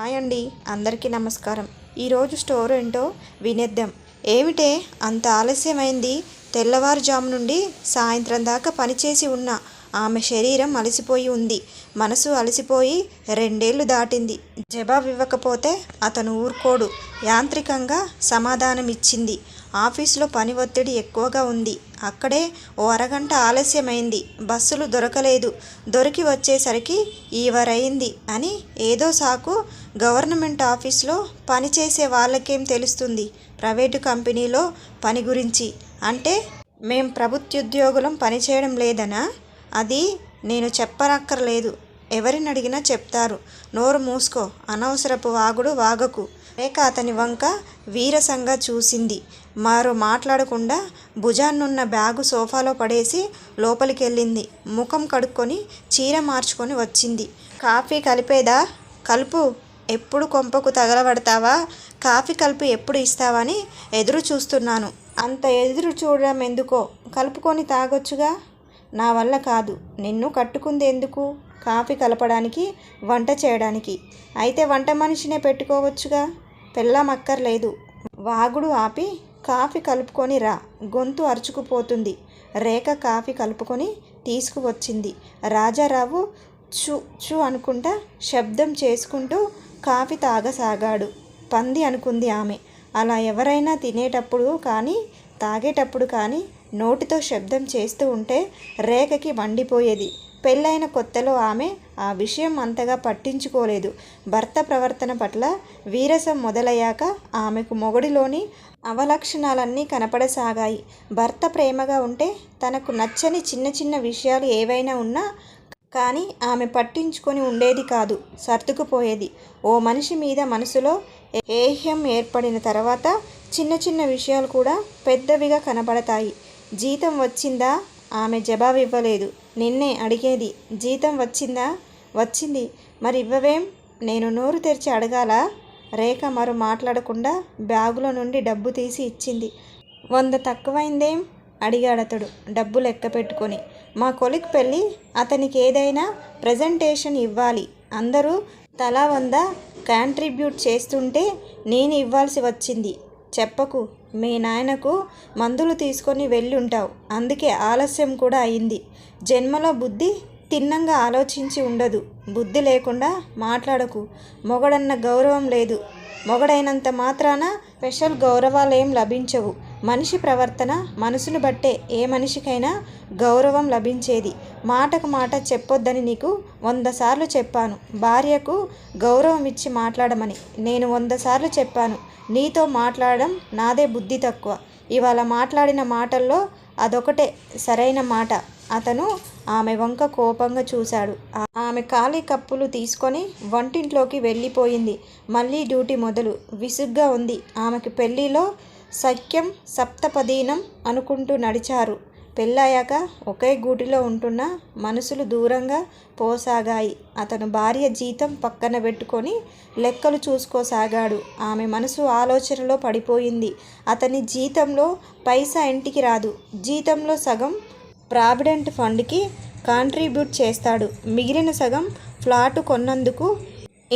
Hi అండి అందరికీ నమస్కారం. ఈరోజు స్టోర్ ఏంటో వినేద్దాం. ఏమిటే? అంత ఆలస్యమైంది. తెల్లవారుజాము నుండి సాయంత్రం దాకా పనిచేసి ఉన్న ఆమె శరీరం అలసిపోయి ఉంది. మనసు అలసిపోయి రెండేళ్ళు దాటింది. జవాబు ఇవ్వకపోతే అతను ఊరుకోడు. యాంత్రికంగా సమాధానం ఇచ్చింది ఆఫీసులో పని ఒత్తిడి ఎక్కువగా ఉంది. అక్కడే ఓ అరగంట ఆలస్యమైంది. బస్సులు దొరకలేదు. దొరికి వచ్చేసరికి ఈవరైంది అని ఏదో సాకు గవర్నమెంట్ ఆఫీస్లో పనిచేసే వాళ్ళకేం తెలుస్తుంది? ప్రైవేటు కంపెనీలో పని గురించి. అంటే మేం ప్రభుత్వోద్యోగులం పనిచేయడం లేదనా? అది నేను చెప్పనక్కర్లేదు. ఎవరిని అడిగినా చెప్తారు. నోరు మూసుకో. అనవసరపు వాగుడు వాగకు. రేఖ అతని వంక వీరసంగా చూసింది. మరో మాట్లాడకుండా భుజాన్నున్న బ్యాగు సోఫాలో పడేసి లోపలికెళ్ళింది. ముఖం కడుక్కొని చీర మార్చుకొని వచ్చింది. కాఫీ కలిపేదా? కలుపు ఎప్పుడు కొంపకు తగలబడతావా? కాఫీ కలుపు ఎప్పుడు ఇస్తావని ఎదురు చూస్తున్నాను. అంత ఎదురు చూడడం ఎందుకో? కలుపుకొని తాగొచ్చుగా? నా వల్ల కాదు. నిన్ను కట్టుకుంది ఎందుకు? కాఫీ కలపడానికి వంట చేయడానికి. అయితే వంట మనిషినే పెట్టుకోవచ్చుగా? పెళ్ళమక్కర్లేదు వాగుడు ఆపి కాఫీ కలుపుకొని రా. గొంతు అరుచుకుపోతుంది. రేఖ కాఫీ కలుపుకొని తీసుకువచ్చింది. రాజారావు చు చు అనుకుంటా శబ్దం చేసుకుంటూ కాఫీ తాగసాగాడు. పంది అనుకుంది ఆమె. అలా ఎవరైనా తినేటప్పుడు కానీ తాగేటప్పుడు కానీ నోటితో శబ్దం చేస్తూ ఉంటే రేఖకి మండిపోయేది పెళ్ళైన కొత్తలో ఆమె ఆ విషయం అంతగా పట్టించుకోలేదు. భర్త ప్రవర్తన పట్ల వీరసం మొదలయ్యాక ఆమెకు మొగుడిలోని అవలక్షణాలన్నీ కనపడసాగాయి. భర్త ప్రేమగా ఉంటే తనకు నచ్చని చిన్న చిన్న విషయాలు ఏవైనా ఉన్నా కానీ ఆమె పట్టించుకొని ఉండేది కాదు సర్దుకుపోయేది. ఓ మనిషి మీద మనసులో ఏహ్యం ఏర్పడిన తర్వాత చిన్న చిన్న విషయాలు కూడా పెద్దవిగా కనబడతాయి జీతం వచ్చిందా? ఆమె జవాబు ఇవ్వలేదు నిన్నే అడిగేది జీతం వచ్చిందా? వచ్చింది. మరి ఇవ్వవేం నేను నోరు తెరిచి అడగాలా? రేఖ మరో మాట్లాడకుండా బ్యాగులో నుండి డబ్బు తీసి ఇచ్చింది. వంద తక్కువైందేం? అడిగాడతడు డబ్బు లెక్క పెట్టుకొని. మా కొలిక్ పెళ్ళి అతనికి ఏదైనా ప్రజెంటేషన్ ఇవ్వాలి. అందరూ తలా వంద కాంట్రిబ్యూట్ చేస్తుంటే నేను ఇవ్వాల్సి వచ్చింది. చెప్పకు. మీ నాయనకు మందులు తీసుకొని వెళ్ళుంటావు. అందుకే ఆలస్యం కూడా అయింది. జన్మలో బుద్ధి తిన్నంగా ఆలోచించి ఉండదు. బుద్ధి లేకుండా మాట్లాడకు. మొగడన్న గౌరవం లేదు. మొగడైనంత మాత్రాన స్పెషల్ గౌరవాలేం లభించవు. మనిషి ప్రవర్తన మనసును బట్టే ఏ మనిషికైనా గౌరవం లభించేది. మాటకు మాట చెప్పొద్దని నీకు వంద సార్లు చెప్పాను. భార్యకు గౌరవం ఇచ్చి మాట్లాడమని నేను వంద సార్లు చెప్పాను. నీతో మాట్లాడడం నాదే బుద్ధి తక్కువ. ఇవాళ మాట్లాడిన మాటల్లో అదొకటే సరైన మాట. అతను ఆమె వంక కోపంగా చూశాడు. ఆమె ఖాళీ కప్పులు తీసుకొని వంటింట్లోకి వెళ్ళిపోయింది. మళ్ళీ డ్యూటీ మొదలు. విసుగ్గా ఉంది. ఆమెకి పెళ్ళిలో సఖ్యం సప్తపదీనం అనుకుంటూ నడిచారు. పెళ్ళయ్యాక ఒకే గూటిలో ఉంటున్న మనసులు దూరంగా పోసాగాయి. అతను భార్య జీతం పక్కన పెట్టుకొని లెక్కలు చూసుకోసాగాడు. ఆమె మనసు ఆలోచనలో పడిపోయింది. అతని జీతంలో పైసా ఇంటికి రాదు. జీతంలో సగం ప్రావిడెంట్ ఫండ్కి కాంట్రిబ్యూట్ చేస్తాడు. మిగిలిన సగం ఫ్లాటు కొన్నందుకు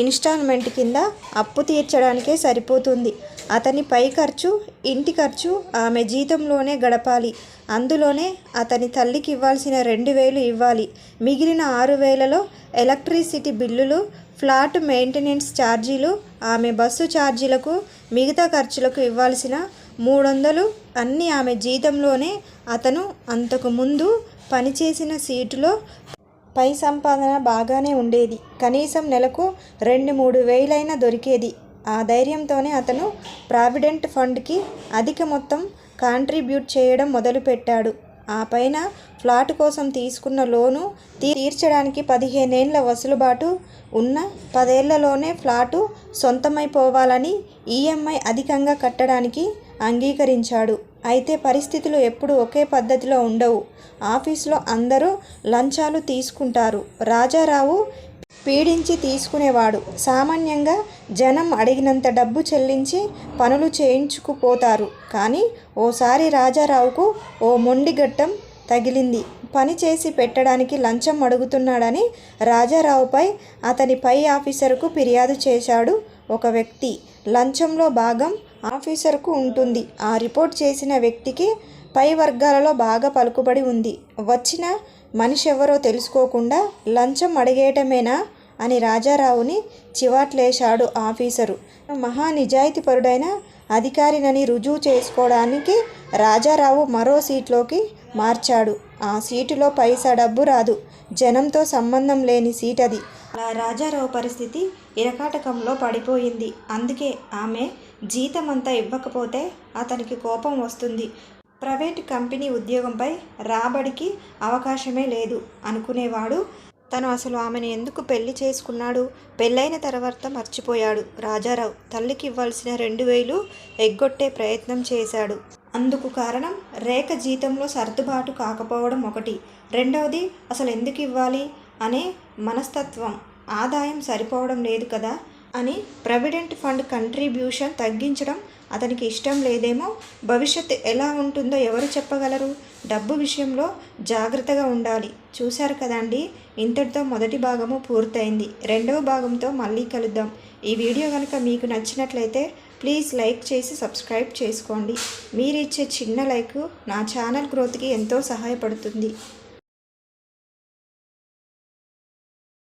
ఇన్స్టాల్మెంట్ కింద అప్పు తీర్చడానికే సరిపోతుంది. అతని పై ఖర్చు ఇంటి ఖర్చు ఆమె జీతంలోనే గడపాలి. అందులోనే అతని తల్లికి ఇవ్వాల్సిన రెండు వేలు ఇవ్వాలి. మిగిలిన ఆరు వేలలో ఎలక్ట్రిసిటీ బిల్లులు ఫ్లాట్ మెయింటెనెన్స్ ఛార్జీలు ఆమె బస్సు ఛార్జీలకు మిగతా ఖర్చులకు ఇవ్వాల్సిన మూడు వందలు అన్నీ ఆమె జీతంలోనే అతను అంతకు ముందు పనిచేసిన సీటులో పై సంపాదన బాగానే ఉండేది. కనీసం నెలకు రెండు మూడు వేలైనా దొరికేది. ఆ ధైర్యంతోనే అతను ప్రావిడెంట్ ఫండ్కి అధిక మొత్తం కాంట్రిబ్యూట్ చేయడం మొదలుపెట్టాడు. ఆ పైన ఫ్లాట్ కోసం తీసుకున్న లోను తీర్చడానికి పదిహేనేళ్ళ వసులుబాటు ఉన్న పదేళ్ళలోనే ఫ్లాటు సొంతమైపోవాలని ఈఎంఐ అధికంగా కట్టడానికి అంగీకరించాడు. అయితే పరిస్థితులు ఎప్పుడు ఒకే పద్ధతిలో ఉండవు. ఆఫీస్లో అందరూ లంచాలు తీసుకుంటారు. రాజారావు పీడించి తీసుకునేవాడు. సామాన్యంగా జనం అడిగినంత డబ్బు చెల్లించి పనులు చేయించుకుపోతారు. కానీ ఓసారి రాజారావుకు ఓ మొండిగట్టం తగిలింది. పని చేసి పెట్టడానికి లంచం అడుగుతున్నాడని రాజారావుపై అతని పై ఆఫీసర్కు ఫిర్యాదు చేశాడు ఒక వ్యక్తి. లంచంలో భాగం ఆఫీసర్కు ఉంటుంది. ఆ రిపోర్ట్ చేసిన వ్యక్తికి పై వర్గాలలో బాగా పలుకుబడి ఉంది. వచ్చిన మనిషి ఎవరో తెలుసుకోకుండా లంచం అడిగేయటమేనా? అని రాజారావుని చివాట్లేశాడు ఆఫీసరు. మహా నిజాయితీపరుడైన అధికారినని రుజువు చేసుకోవడానికి రాజారావు మరో సీట్లోకి మార్చాడు. ఆ సీటులో పైసా డబ్బు రాదు. జనంతో సంబంధం లేని సీట్ అది అలా రాజారావు పరిస్థితి ఇరకాటకంలో పడిపోయింది. అందుకే ఆమె జీతమంతా ఇవ్వకపోతే అతనికి కోపం వస్తుంది. ప్రైవేట్ కంపెనీ ఉద్యోగంపై రాబడికి అవకాశమే లేదు అనుకునేవాడు. తను అసలు ఆమెను ఎందుకు పెళ్ళి చేసుకున్నాడు? పెళ్ళైన తర్వాత మర్చిపోయాడు రాజారావు. తల్లికి ఇవ్వాల్సిన రెండు వేలు ఎగ్గొట్టే ప్రయత్నం చేశాడు. అందుకు కారణం రేఖ జీతంలో సర్దుబాటు కాకపోవడం ఒకటి. రెండవది అసలు ఎందుకు ఇవ్వాలి? అనే మనస్తత్వం. ఆదాయం సరిపోవడం లేదు కదా? అని ప్రావిడెంట్ ఫండ్ కంట్రిబ్యూషన్ తగ్గించడం అతనికి ఇష్టం లేదేమో భవిష్యత్తు ఎలా ఉంటుందో ఎవరు చెప్పగలరు? డబ్బు విషయంలో జాగ్రత్తగా ఉండాలి. చూశారు కదండి ఇంతటితో మొదటి భాగము పూర్తయింది. రెండవ భాగంతో మళ్ళీ కలుద్దాం. ఈ వీడియో కనుక మీకు నచ్చినట్లయితే ప్లీజ్ లైక్ చేసి సబ్స్క్రైబ్ చేసుకోండి. మీరు ఇచ్చే చిన్న లైక్ నా ఛానల్ గ్రోత్కి ఎంతో సహాయపడుతుంది.